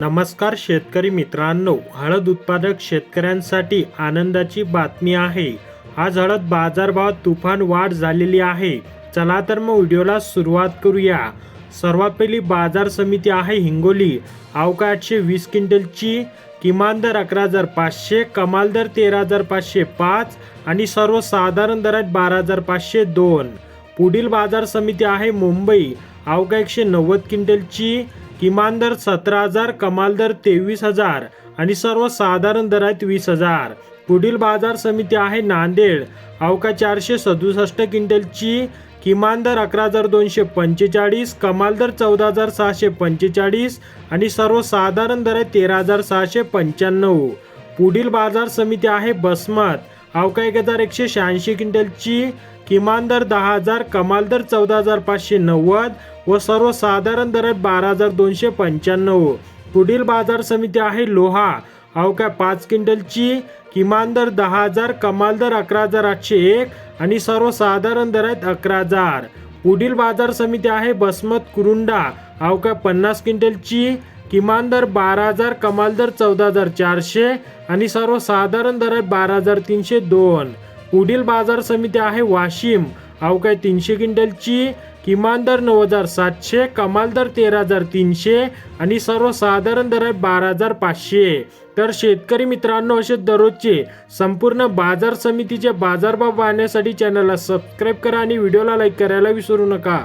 नमस्कार शेतकरी मित्रांनो हळद उत्पादक शेतकऱ्यांसाठी आनंदाची बातमी आहे. आज हळद बाजारभावात तुफान वाढ झालेली आहे. चला तर मग व्हिडिओला सुरुवात करूया. सर्वात पहिली बाजार समिती आहे हिंगोली. अवका आठशे वीस क्विंटलची किमान दर अकरा हजार पाचशे कमाल दर तेरा हजार पाचशे पाच आणि सर्वसाधारण दरात बारा हजार पाचशे दोन. पुढील बाजार समिती आहे मुंबई. अवका एकशे नव्वद क्विंटलची किमान दर सतरा हजार कमाल दर तेवीस हजार आणि सर्वसाधारण दर आहेत वीस हजार. पुढील बाजार समिती आहे नांदेड. अवका चारशे सदुसष्ट क्विंटलची किमान दर अकरा हजार दोनशे पंचेचाळीस कमाल दर चौदा हजार सहाशे पंचेचाळीस आणि सर्वसाधारण दर आहे तेरा हजार सहाशे पंच्याण्णव. पुढील बाजार समिती आहे बसमत. अवका एक हजार एकशे शहाऐंशी क्विंटलची किमान दर दहा हजार कमाल दर चौदा हजार पाचशे नव्वद व सर्वसाधारण दर आहेत बारा हजार दोनशे पंच्याण्णव. पुढील बाजार समिती आहे लोहा. अवघ्या पाच क्विंटलची किमान दर दहा हजार कमाल दर अकरा हजार आठशे एक आणि सर्वसाधारण दर आहेत अकरा हजार. पुढील बाजार समिती आहे बसमत कुरुंडा. अवका पन्नास क्विंटलची किमान दर बारा हजार कमाल दर चौदा हजार चारशे आणि सर्वसाधारण दर आहे बारा हजार तीनशे दोन. पुढील बाजार समिती आहे वाशिम. अवकाय तीनशे क्विंटलची? किमान दर नऊ हजार सातशे कमाल दर तेरा हजार तीनशे आणि सर्वसाधारण दर आहे बारा हजार पाचशे. तर शेतकरी मित्रांनो असे दररोजचे संपूर्ण बाजार समितीचे बाजारभाव पाहण्यासाठी चॅनलला सबस्क्राईब करा आणि व्हिडिओला लाईक करायला विसरू नका.